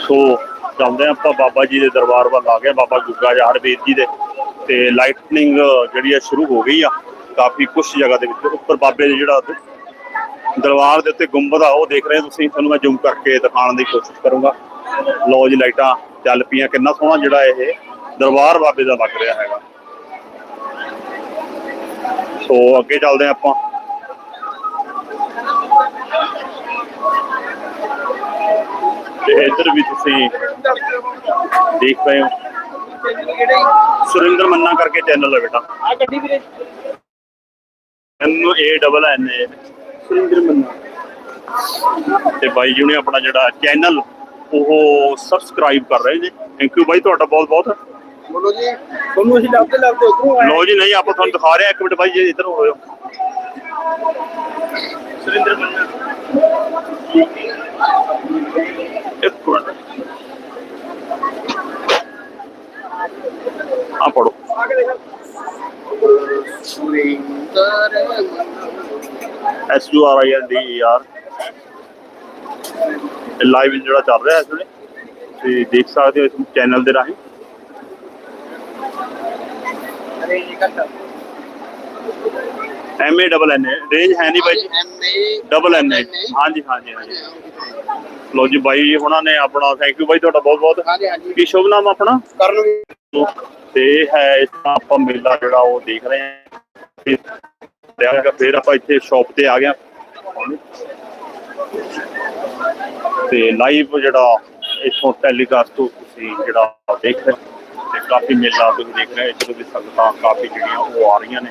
ਸੋ ਜਾਂਦੇ ਆਪਾਂ ਬਾਬਾ ਜੀ ਦੇ ਦਰਬਾਰ ਵੱਲ ਆ ਗਏ। ਬਾਬਾ ਗੁੱਗਾ ਜਾੜ ਵੀਰ ਜੀ ਦੇ ਤੇ ਲਾਈਟਨਿੰਗ ਜਿਹੜੀ ਆ ਸ਼ੁਰੂ ਹੋ ਗਈ ਆ, ਕਾਫੀ ਕੁਝ ਜਗ੍ਹਾ ਦੇ ਵਿੱਚ। ਉੱਪਰ ਬਾਬੇ ਦੇ ਜਿਹੜਾ ਦਰਬਾਰ ਦੇ ਉੱਤੇ ਗੁੰਬਦ ਆ, ਉਹ ਦੇਖ ਰਹੇ ਤੁਸੀਂ। ਤੁਹਾਨੂੰ ਮੈਂ ਜ਼ੂਮ ਕਰਕੇ ਦਿਖਾਉਣ ਦੀ ਕੋਸ਼ਿਸ਼ ਕਰੂੰਗਾ। ਲੋ ਜੀ, ਲਾਈਟਾਂ ਚੱਲ ਪਈਆਂ। ਕਿੰਨਾ ਸੋਹਣਾ ਜਿਹੜਾ ਇਹ ਦਰਬਾਰ ਬਾਬੇ ਦਾ ਲੱਗ ਰਿਹਾ ਹੈਗਾ। ਸੋ ਅੱਗੇ ਚੱਲਦੇ ਹਾਂ ਆਪਾਂ। ਤੇ ਇੱਧਰ ਵੀ ਤੁਸੀਂ ਦੇਖ ਰਹੇ ਹੋ। ਸੁਰਿੰਦਰ ਮੰਨਾ ਕਰਕੇ ਚੈਨਲ ਹੈ ਬੇਟਾ। ਆ ਗੱਡੀ ਵੀਰੇ। N A double N A Surinder Manna. ਤੇ ਬਾਈ ਜੀ ਨੇ ਆਪਣਾ ਜਿਹੜਾ ਚੈਨਲ ਉਹ ਸਬਸਕ੍ਰਾਈਬ ਕਰ ਰਹੇ ਜੀ ਥੈਂਕ ਯੂ ਬਾਈ ਤੁਹਾਡਾ ਬਹੁਤ ਬਹੁਤ। ਬੋਲੋ ਜੀ ਤੁਹਾਨੂੰ ਅਸੀਂ ਲੱਭਦੇ ਲੱਭਦੇ ਉਧਰੋਂ ਆਏ। ਲੋ ਜੀ ਨਹੀਂ ਆਪਾਂ ਤੁਹਾਨੂੰ ਦਿਖਾ ਰਹੇ ਹਾਂ। ਇੱਕ ਮਿੰਟ ਬਾਈ ਜੀ ਇੱਧਰ ਹੋਇਓ ਸੁਰਿੰਦਰ ਮੰਨਾ। ਇੱਕ ਮਿੰਟ। ਆ ਪੜੋ S U R I N D E R live ਜਿਹੜਾ ਚੱਲ ਰਿਹਾ ਇਸ ਵੇਲੇ ਤੇ ਦੇਖ ਸਕਦੇ ਹੋ ਇਸ ਚੈਨਲ ਦੇ ਰਾਹੀਂ। ਅਰੇ ਇਹ ਘੱਟ M A double N range ਹੈ ਨਹੀਂ ਬਾਈ ਜੀ। ਐਮਏ ਡਬਲ ਐਨ ਹਾਂਜੀ ਹਾਂਜੀ ਹਾਂਜੀ। ਲੋ ਜੀ ਬਾਈ ਉਹਨਾਂ ਨੇ ਆਪਣਾ ਥੈਂਕ ਯੂ ਬਾਈ ਤੁਹਾਡਾ ਬਹੁਤ ਬਹੁਤ। ਹਾਂਜੀ ਹਾਂਜੀ। ਕੀ ਸ਼ੁਭ ਨਾਮ ਆਪਣਾ? ਕਰਨ ਵੀ। ਤੇ ਹੈ ਇਸ ਤਰ੍ਹਾਂ ਆਪਾਂ ਮੇਲਾ ਜਿਹੜਾ ਉਹ ਦੇਖ ਰਹੇ ਹਾਂ। ਤੇ ਫਿਰ ਆਪਾਂ ਇੱਥੇ ਸ਼ਾਪ ਤੇ ਆ ਗਏ। ਤੇ ਲਾਈਵ ਜਿਹੜਾ ਇਥੋਂ ਟੈਲੀਕਾਸਟ ਤੋਂ ਤੁਸੀਂ ਜਿਹੜਾ ਦੇਖ ਰਹੇ ਹੋ। ਤੇ ਕਾਫੀ ਮੇਲਾ ਤੁਸੀਂ ਦੇਖ ਰਹੇ ਹੋ ਇੱਧਰ ਵੀ ਸੰਗਤਾਂ ਕਾਫੀ ਜਿਹੜੀਆਂ ਉਹ ਆ ਰਹੀਆਂ ਨੇ।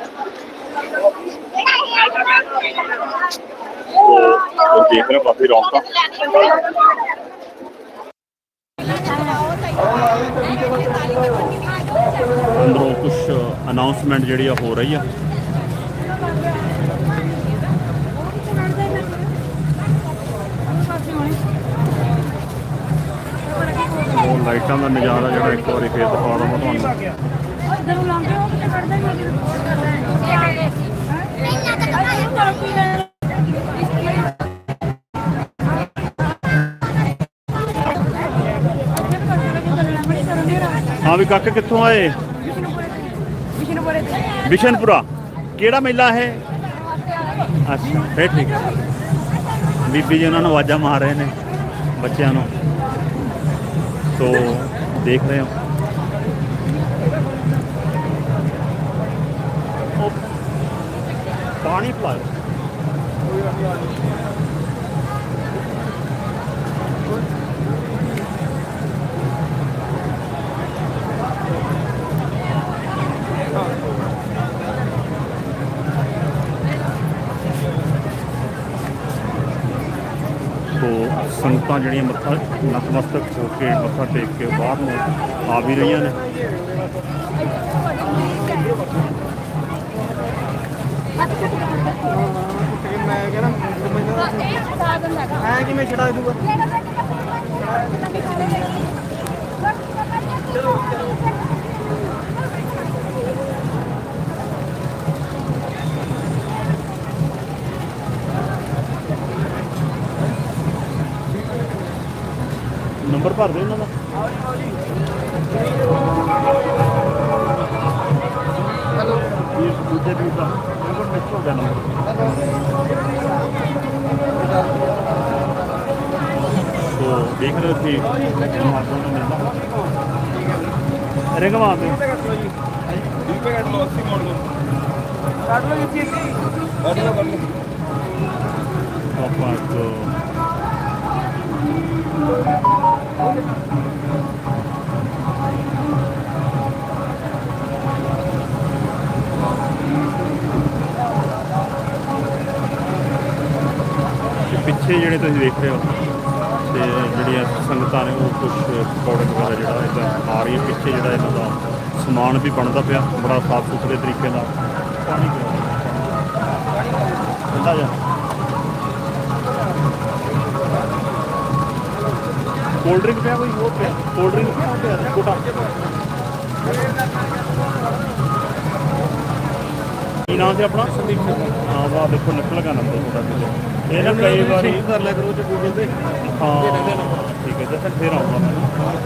ਕਾਫੀ ਰੌਣਕਾਂ ਅੰਦਰੋਂ ਕੁਝ ਅਨਾਉਂਸਮੈਂਟ ਜਿਹੜੀ ਆ ਹੋ ਰਹੀ ਆ ਉਹ ਲਾਈਟਾਂ ਦਾ ਨਜ਼ਾਰਾ ਜਿਹੜਾ ਇੱਕ ਵਾਰੀ ਫੇਰ ਦਿਖਾ ਦਵਾਂ ਤੁਹਾਨੂੰ ਵੀ ਕਾਕੇ ਕਿੱਥੋਂ ਆਏ? ਬਿਸ਼ਨਪੁਰਾ। ਕਿਹੜਾ ਮੇਲਾ ਹੈ ਅੱਛਾ, ਫੇਰ ਠੀਕ ਬੀਬੀ ਜੀ, ਉਹਨਾਂ ਨੂੰ ਆਵਾਜ਼ਾਂ ਮਾਰ ਰਹੇ ਨੇ ਬੱਚਿਆਂ ਨੂੰ। ਸੋ, ਦੇਖ ਰਹੇ ਹੋ। ਪਾਣੀ ਪਿਲਾਓ ਸੋ ਸੰਗਤਾਂ ਜਿਹੜੀਆਂ ਮੱਥਾ ਨਤਮਸਤਕ ਹੋ ਕੇ ਮੱਥਾ ਟੇਕ ਕੇ ਬਾਹਰ ਨੂੰ ਆ ਵੀ ਰਹੀਆਂ ਨੇ। ਮੈਂ ਕਹਿੰਦਾ ਐ ਕਿਵੇਂ ਛਡਾ ਦੂਗਾ ਨੰਬਰ ਭਰ ਦਿਓ ਉਹਨਾਂ ਦਾ। ਹੈਲੋ। ਇਹ ਦੂਜੇ ਵੀ ਦਾ ਨੰਬਰ ਮਿਸ ਹੋ ਗਿਆ ਨੰਬਰ। ਤੋ ਦੇਖ ਰਹੇ ਹੋ ਕਿ ਮਾਰਕੋ ਨੂੰ ਮਿਲਦਾ। ਅਰੇ ਕਮਾ ਤੇ ਦੀਪੇ ਕੱਟ ਲੋ 80 ਮੋੜ ਲੋ ਕੱਟ ਲੋ ਜੀ ਕੱਟ ਲੋ ਕੱਟ ਲੋ ਆਪਾਂ ਤੋਂ ਪਿੱਛੇ ਜਿਹੜੇ ਤੁਸੀਂ ਦੇਖ ਰਹੇ ਹੋ, ਤੇ ਜਿਹੜੀਆਂ ਸੰਗਤਾਂ ਨੇ ਉਹ ਕੁਝ ਪਕੌੜੇ ਵਗੈਰਾ ਜਿਹੜਾ ਇਹਦਾ ਆ ਰਹੀ ਹੈ ਪਿੱਛੇ ਜਿਹੜਾ ਇਹਨਾਂ ਦਾ ਸਮਾਨ ਵੀ ਬਣਦਾ ਪਿਆ, ਬੜਾ ਸਾਫ਼ ਸੁਥਰੇ ਤਰੀਕੇ ਨਾਲ। ਪਾਣੀ ਠੰਡਾ ਜਾ ਕੋਲਡ ਡਰਿੰਕ ਪਿਆ ਕੋਈ? ਹੋਰ ਪਿਆ? ਕੋਲਡ ਡਰਿੰਕ ਪਿਆ ਪਿਆ? ਕੋਟਾ। ਕੀ ਨਾਮ ਸੀ ਆਪਣਾ? ਸੰਦੀਪ ਹਾਂ ਵਾਹ ਦੇਖੋ ਨਿਕਲ ਗਿਆ ਨੰਬਰ ਤੁਹਾਡਾ ਇਹ ਨਾ ਕਈ ਵਾਰੀ ਕਰ ਲਿਆ ਕਰੋ ਤੇ ਗੂਗਲ ਤੇ। ਹਾਂ ਠੀਕ ਹੈ ਜਦ ਫੇਰ ਆਉਂਗਾ ਮੈਂ।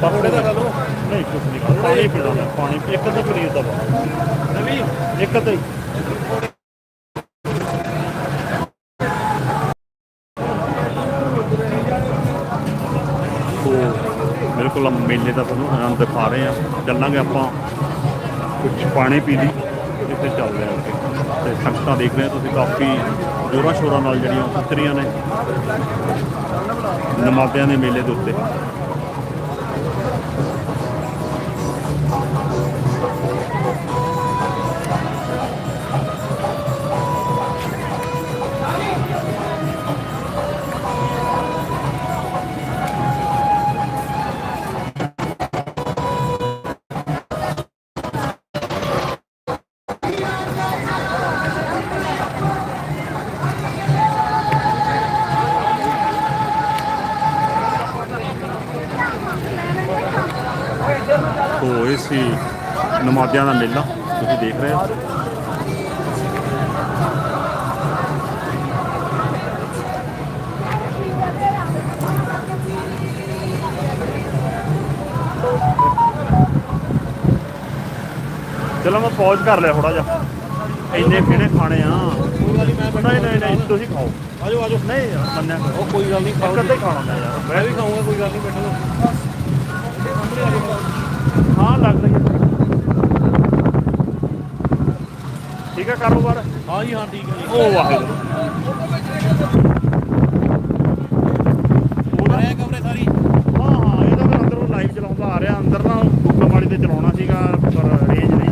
ਪਕੌੜੇ ਦਾ ਲਓ। ਨਹੀਂ ਕੁਝ ਨਹੀਂ। ਪਾਣੀ ਪੀਣਾ ਮੈਂ ਪਾਣੀ ਇੱਕ ਤਾਂ ਪਨੀਰ ਦਾ ਨਵੀਂ? ਇੱਕ ਤਾਂ ਹੀ ਤੋ ਬਿਲਕੁਲ ਹਮ ਮੇਲੇ ਦਾ ਤੁਹਾਨੂੰ ਆਨੰਦ ਦਿਖਾ ਰਹੇ ਆ ਚੱਲਾਂਗੇ ਆਪਾਂ। ਕੁਝ ਪਾਣੀ ਪੀ ਲਈ। ਇੱਥੇ ਚੱਲਦੇ ਆ ਅੱਗੇ ਤੇ ਸੰਗਤਾਂ ਦੇਖ ਰਹੇ ਹੋ ਤੁਸੀਂ, ਕਾਫੀ ਜੋਰਾਂ ਸ਼ੋਰਾਂ ਨਾਲ ਜਿਹੜੀਆਂ ਉਤਰੀਆਂ ਨੇ। ਨਮਾਬਿਆਂ ਦੇ ਮੇਲੇ ਦੇ ਉੱਤੇ। ਚਲੋ ਮੈਂ ਪੌਜ਼ ਕਰ ਲਿਆ ਥੋੜਾ ਜਿਹਾ। ਇੰਨੇ ਕਿਹੜੇ ਖਾਣੇ ਆ? ਨਹੀਂ ਨਹੀਂ ਨਹੀਂ ਤੁਸੀਂ ਖਾਓ। ਆਜੋ ਆਜੋ। ਨਹੀਂ ਯਾਰ ਮੰਨਿਆ ਕਰੋ। ਉਹ ਕੋਈ ਗੱਲ ਨਹੀਂ ਖਾਓ ਇੱਕ ਅੱਧਾ ਹੀ ਖਾਣਾ ਮੈਂ ਯਾਰ। ਮੈਂ ਵੀ ਖਾਊਂਗਾ ਕੋਈ ਗੱਲ ਨਹੀਂ ਬੈਠੋ ਹਾਂ ਲੱਗ ਰਹੀ ਹੈ। ਠੀਕ ਹੈ ਕਾਰੋਬਾਰ? ਹਾਂ ਜੀ ਹਾਂ ਠੀਕ ਹੈ ਜੀ। ਉਹ ਵਾਹਿਗੁਰੂ। ਆਇਆ ਕਮਰੇ ਸਾਰੀ? ਹਾਂ ਹਾਂ ਇਹ ਤਾਂ ਫਿਰ ਅੰਦਰੋਂ ਲਾਈਵ ਚਲਾਉਂਦਾ ਆ ਰਿਹਾ। ਅੰਦਰ ਨਾ ਗੁੱਗਾ ਮਾੜੀ ਤੇ ਚਲਾਉਣਾ ਸੀਗਾ ਪਰ ਰੇਂਜ ਨਹੀਂ